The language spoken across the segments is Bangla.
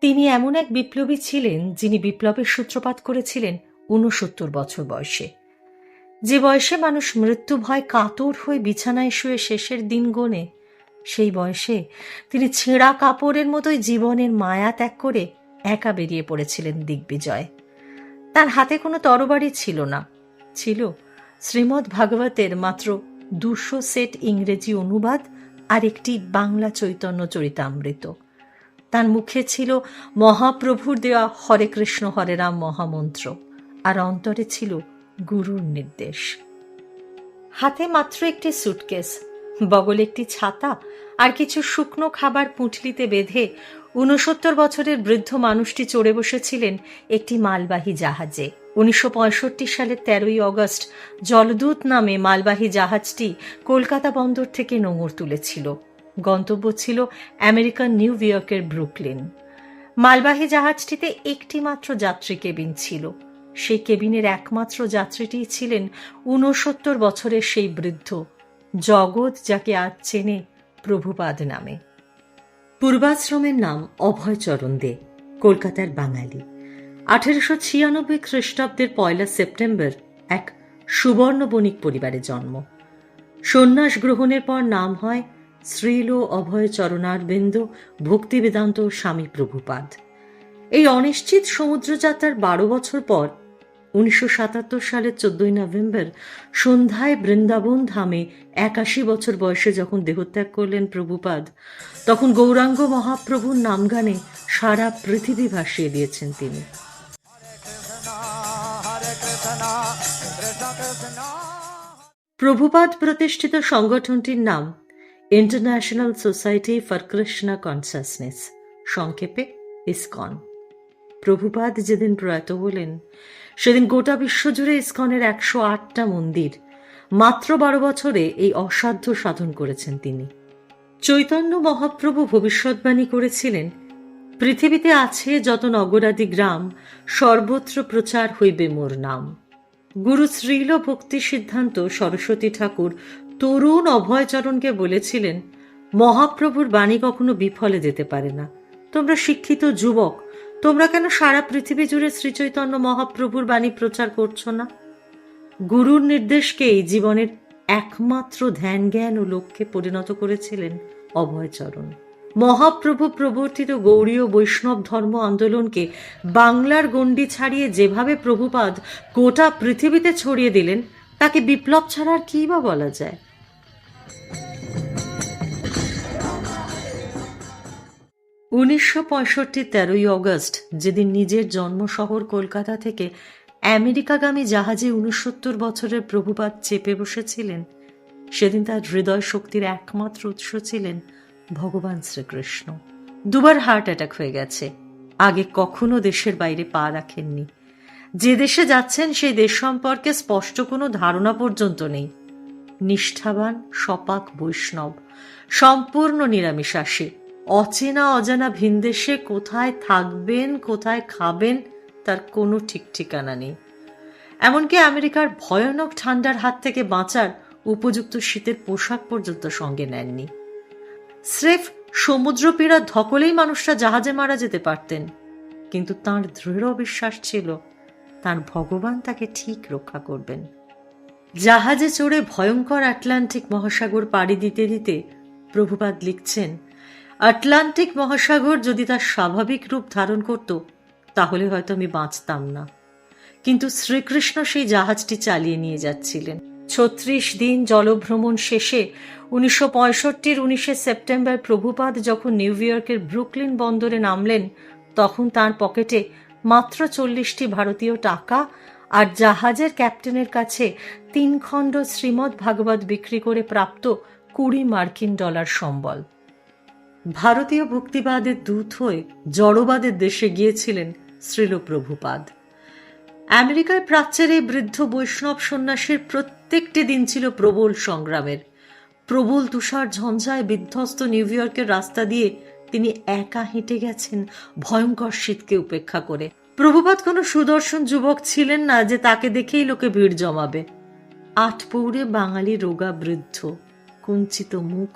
তিনি এমন এক বিপ্লবী ছিলেন যিনি বিপ্লবের সূত্রপাত করেছিলেন ঊনসত্তর বছর বয়সে। যে বয়সে মানুষ মৃত্যু ভয় কাতর হয়ে বিছানায় শুয়ে শেষের দিন গোনে, সেই বয়সে তিনি ছেঁড়া কাপড়ের মতোই জীবনের মায়া ত্যাগ করে একা বেরিয়ে পড়েছিলেন দিগ্বিজয়। তার হাতে কোনো তরবারি ছিল না। ছিল শ্রীমদ্ ভাগবতের মাত্র দুশো সেট ইংরেজি অনুবাদ আর একটি বাংলা চৈতন্য চরিতামৃত। তার মুখে ছিল মহাপ্রভুর দেওয়া হরে কৃষ্ণ, হরে রাম মহামন্ত্র। আর অন্তরে ছিল গুরুর নির্দেশ। হাতে মাত্র একটি সুটকেস বগলে একটি ছাতা আর কিছু শুকনো খাবার পুঁটলিতে বেঁধে ঊনসত্তর বছরের বৃদ্ধ মানুষটি চড়ে বসেছিলেন একটি মালবাহী জাহাজে। উনিশশো পঁয়ষট্টি সালের তেরোই অগস্ট জলদূত নামে মালবাহী জাহাজটি কলকাতা বন্দর থেকে নোঙর তুলেছিল। গন্তব্য ছিল আমেরিকান নিউ ইয়র্কের ব্রুকলিন। মালবাহী জাহাজটিতে একটি মাত্র যাত্রী কেবিন ছিল। সেই কেবিনের একমাত্র যাত্রীটি ছিলেন ঊনসত্তর বছরের সেই বৃদ্ধ, জগৎ যাকে আজ চেনে প্রভুপাদ নামে। পূর্বাশ্রমের নাম অভয়চরণ দে, কলকাতার বাঙালি। আঠেরোশো ছিয়ানব্বই খ্রিস্টাব্দের পয়লা সেপ্টেম্বর এক সুবর্ণ বণিক পরিবারে জন্ম। সন্ন্যাস গ্রহণের পর নাম হয় শ্রীল অভয় চরণারবিন্দ ভক্তি বেদান্ত স্বামী প্রভুপাদ। এই অনিশ্চিত সমুদ্রযাত্রার বারো বছর পর উনিশশো সাতাত্তর সালের চোদ্দই নভেম্বর সন্ধ্যায় বৃন্দাবন ধামে একাশি বছর বয়সে যখন দেহত্যাগ করলেন প্রভুপাদ, তখন গৌরাঙ্গ মহাপ্রভুর নামগানে সারা পৃথিবী ভাসিয়ে দিয়েছেন তিনি। প্রভুপাদ প্রতিষ্ঠিত সংগঠনটির নাম international society for Krishna consciousness সংক্ষেপে ইসকন। প্রভুপাদ যেদিন প্রয়াত হলেন, সেদিন গোটা বিশ্বজুড়ে ইসকনের একশো আটটা মন্দির মাত্র বারো বছরে এই অসাধ্য সাধন করেছেন তিনি। চৈতন্য মহাপ্রভু ভবিষ্যৎবাণী করেছিলেন, পৃথিবীতে আছে যত নগরাদি গ্রাম, সর্বত্র প্রচার হইবে মোর নাম। গুরু শ্রীল ভক্তি সিদ্ধান্ত সরস্বতী ঠাকুর তরুণ অভয়চরণকে বলেছিলেন, মহাপ্রভুর বাণী কখনো বিফলে যেতে পারে না। তোমরা শিক্ষিত যুবক, তোমরা কেন সারা পৃথিবী জুড়ে শ্রীচৈতন্য মহাপ্রভুর বাণী প্রচার করছ না? গুরুর নির্দেশকেই জীবনের একমাত্র ধ্যান জ্ঞান ও লক্ষ্যে পরিণত করেছিলেন অভয়চরণ। মহাপ্রভু প্রবর্তিত গৌড়ীয় বৈষ্ণব ধর্ম আন্দোলনকে বাংলার গণ্ডি ছাড়িয়ে যেভাবে প্রভুপাদ গোটা পৃথিবীতে ছড়িয়ে দিলেন, তাকে বিপ্লব ছাড়া আর কী বা বলা যায়? উনিশশো পঁয়ষট্টি তেরোই অগস্ট, যেদিন নিজের জন্ম শহর কলকাতা থেকে আমেরিকাগামী জাহাজে উনসত্তর বছরের প্রভুপাত চেপে বসেছিলেন, সেদিন তার হৃদয় শক্তির একমাত্র উৎস ছিলেন ভগবান শ্রীকৃষ্ণ। দুবার হার্ট অ্যাটাক হয়ে গেছে, আগে কখনো দেশের বাইরে পা রাখেননি। যে দেশে যাচ্ছেন, সেই দেশ সম্পর্কে স্পষ্ট কোনো ধারণা পর্যন্ত নেই। নিষ্ঠাবান, সপাক বৈষ্ণব। সম্পূর্ণ নিরামিষাসী অচেনা, অজানা ভিনদেশে কোথায় থাকবেন, কোথায় খাবেন, তার কোনো ঠিক ঠিকানা নেই। এমনকি আমেরিকার ভয়ানক ঠান্ডার হাত থেকে বাঁচার উপযুক্ত শীতের পোশাক পর্যন্ত সঙ্গে নেননি। স্রেফ সমুদ্রপীড়া ধকলেই মানুষরা জাহাজে মারা যেতে পারতেন। কিন্তু তার দৃঢ় বিশ্বাস ছিল, তার ভগবান তাকে ঠিক রক্ষা করবেন। জাহাজে চড়ে ভয়ঙ্কর আটলান্টিক মহাসাগর পাড়ি দিতে দিতে প্রভুপাদ লিখছেন, আটলান্টিক মহাসাগর যদি তার স্বাভাবিক রূপ ধারণ করত, তাহলে হয়তো আমি বাঁচতাম না। কিন্তু শ্রীকৃষ্ণ সেই জাহাজটি চালিয়ে নিয়ে যাচ্ছিলেন। ছত্রিশ দিন জলভ্রমণ শেষে উনিশশো পঁয়ষট্টির উনিশে সেপ্টেম্বর প্রভুপাদ যখন নিউ ইয়র্কের ব্রুকলিন বন্দরে নামলেন, তখন তার পকেটে মাত্র চল্লিশটি ভারতীয় টাকা আর জাহাজের ক্যাপ্টেনের কাছে তিন খণ্ড শ্রীমদ্ ভাগবত বিক্রি করে প্রাপ্ত কুড়ি মার্কিন ডলার সম্বল। ভারতীয় ভক্তিবাদের দূত হয়ে জড়বাদের দেশে গিয়েছিলেন শ্রীল প্রভুপাদ। আমেরিকায় প্রাচ্যের এই বৃদ্ধ বৈষ্ণব সন্ন্যাসীর প্রত্যেকটি দিন ছিল প্রবল সংগ্রামের। প্রবল তুষার ঝঞ্ঝায় বিধ্বস্ত নিউ ইয়র্কের রাস্তা দিয়ে তিনি একা হেঁটে গেছেন ভয়ঙ্কর শীতকে উপেক্ষা করে। প্রভুপাত কোনো সুদর্শন যুবক ছিলেন না যে তাকে দেখেই লোকে ভিড় জমাবে। আট পৌরে বাঙালি রোগা বৃদ্ধ কুঞ্চিত মুখ,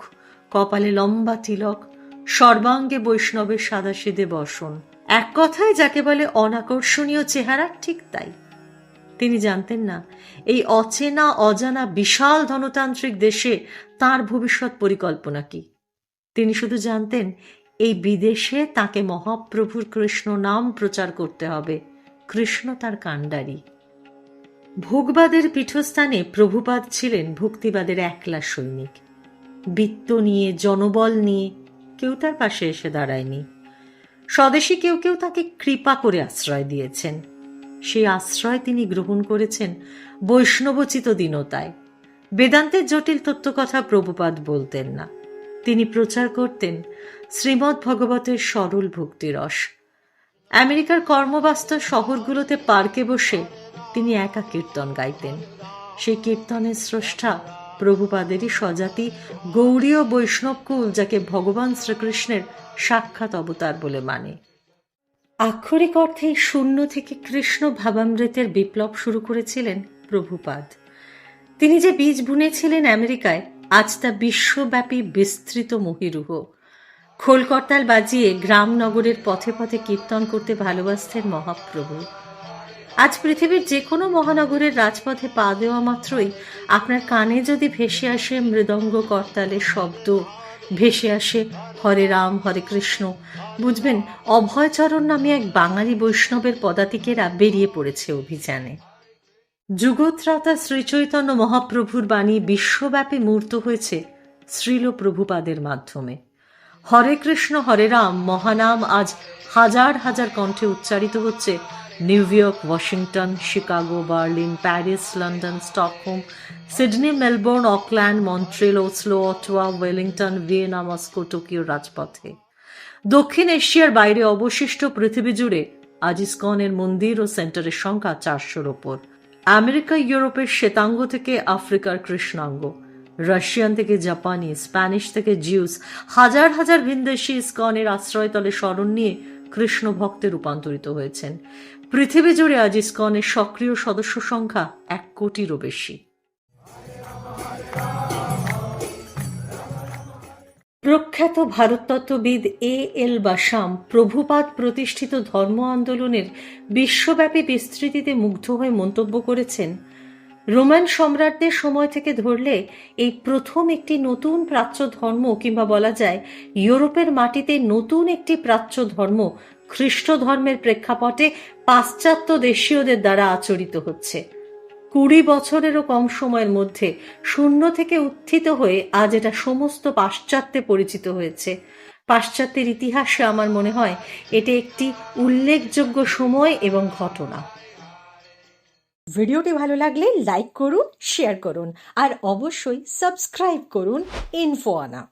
কপালে লম্বা তিলক, সর্বাঙ্গে বৈষ্ণবের সাদাসিদে বসন। এক কথায় যাকে বলে অনাকর্ষণীয় চেহারা, ঠিক তাই। তিনি জানতেন না, এই অচেনা, অজানা, বিশাল ধনতান্ত্রিক দেশে তার ভবিষ্যৎ পরিকল্পনা কি। তিনি শুধু জানতেন এই বিদেশে তাকে মহাপ্রভুর কৃষ্ণ নাম প্রচার করতে হবে। কৃষ্ণ তার কাণ্ডারি। ভোগবাদের পীঠস্থানে প্রভুপাদ ছিলেন ভক্তিবাদের একলা সৈনিক। বৃত্ত নিয়ে, জনবল নিয়ে কেউ তার পাশে এসে দাঁড়ায়নি। স্বদেশী কেউ কেউ তাকে কৃপা করে আশ্রয় দিয়েছেন। সেই আশ্রয় তিনি গ্রহণ করেছেন বৈষ্ণবচিত দীনতায়। বেদান্তের জটিল তত্ত্বকথা প্রভুপাদ বলতেন না। তিনি প্রচার করতেন শ্রীমৎ ভগবতের সরল ভক্তিরস আমেরিকার কর্মব্যস্ত শহরগুলোতে পার্কে বসে তিনি একা কীর্তন গাইতেন। সেই কীর্তনের স্রষ্টা প্রভুপাদেরই স্বজাতি গৌরীয় বৈষ্ণবকুল যাকে ভগবান শ্রীকৃষ্ণের সাক্ষাৎ অবতার বলে মানে। আক্ষরিক অর্থে শূন্য থেকে কৃষ্ণ ভাবামৃতের বিপ্লব শুরু করেছিলেন প্রভুপাদ। তিনি যে বীজ বুনেছিলেন আমেরিকায় আজ তা বিশ্বব্যাপী বিস্তৃত মহিরুহ। খোলকর্তাল বাজিয়ে গ্রাম নগরের পথে পথে কীর্তন করতে ভালোবাসতেন মহাপ্রভু। আজ পৃথিবীর যে কোনো মহানগরের রাজপথে পা দেওয়া মাত্রই আপনার কানে যদি ভেসে আসে মৃদঙ্গ করতালের শব্দ, ভেসে আসে হরে রাম, হরে কৃষ্ণ, বুঝবেন অভয়চরণ নামে এক বাঙালি বৈষ্ণবের পদাতিকেরা বেরিয়ে পড়েছে অভিযানে। যুগত্রাতা শ্রীচৈতন্য মহাপ্রভুর বাণী বিশ্বব্যাপী মূর্ত হয়েছে শ্রীল প্রভুপাদের মাধ্যমে। হরে কৃষ্ণ, হরে রাম, মহানাম আজ হাজার হাজার কণ্ঠে উচ্চারিত হচ্ছে New York, Washington, Chicago, Berlin, Paris, London, Stockholm, Sydney, Melbourne, Auckland, Montreal, Oslo, Ottawa, Wellington, Vienna, Moscow Tokyo রাজপথে। দক্ষিণ এশিয়ার বাইরে অবশিষ্ট পৃথিবী জুড়ে আজ ইসকনের মন্দির ও সেন্টারের সংখ্যা চারশোর ওপর। আমেরিকা, ইউরোপের শ্বেতাঙ্গ থেকে আফ্রিকার কৃষ্ণাঙ্গ। রাশিয়ান থেকে জাপানি, স্প্যানিশ থেকে জিউস, হাজার হাজার ভিনদেশি ইস্কনের আশ্রয়তলে স্মরণ নিয়ে কৃষ্ণ ভক্তে রূপান্তরিত হয়েছেন। পৃথিবী জুড়ে আজ ইস্কনের সক্রিয় সদস্য সংখ্যা এক কোটিরও বেশি। প্রখ্যাত ভারততত্ত্ববিদ এ এল বাসাম প্রভুপাদ প্রতিষ্ঠিত ধর্ম আন্দোলনের বিশ্বব্যাপী বিস্তৃতিতে মুগ্ধ হয়ে মন্তব্য করেছেন। রোমান সম্রাটদের সময় থেকে ধরলে এই প্রথম একটি নতুন প্রাচ্য ধর্ম কিংবা বলা যায় ইউরোপের মাটিতে নতুন একটি প্রাচ্য ধর্ম খ্রিস্ট ধর্মের প্রেক্ষাপটে পাশ্চাত্য দেশীয়দের দ্বারা আচরিত হচ্ছে। কুড়ি বছরেরও কম সময়ের মধ্যে শূন্য থেকে উত্থিত হয়ে আজ এটা সমস্ত পাশ্চাত্যে পরিচিত হয়েছে। পাশ্চাত্যের ইতিহাসে আমার মনে হয় এটি একটি উল্লেখযোগ্য সময় এবং ঘটনা। ভিডিওটি ভালো লাগলে লাইক করুন, শেয়ার করুন, আর অবশ্যই সাবস্ক্রাইব করুন ইনফো আনা।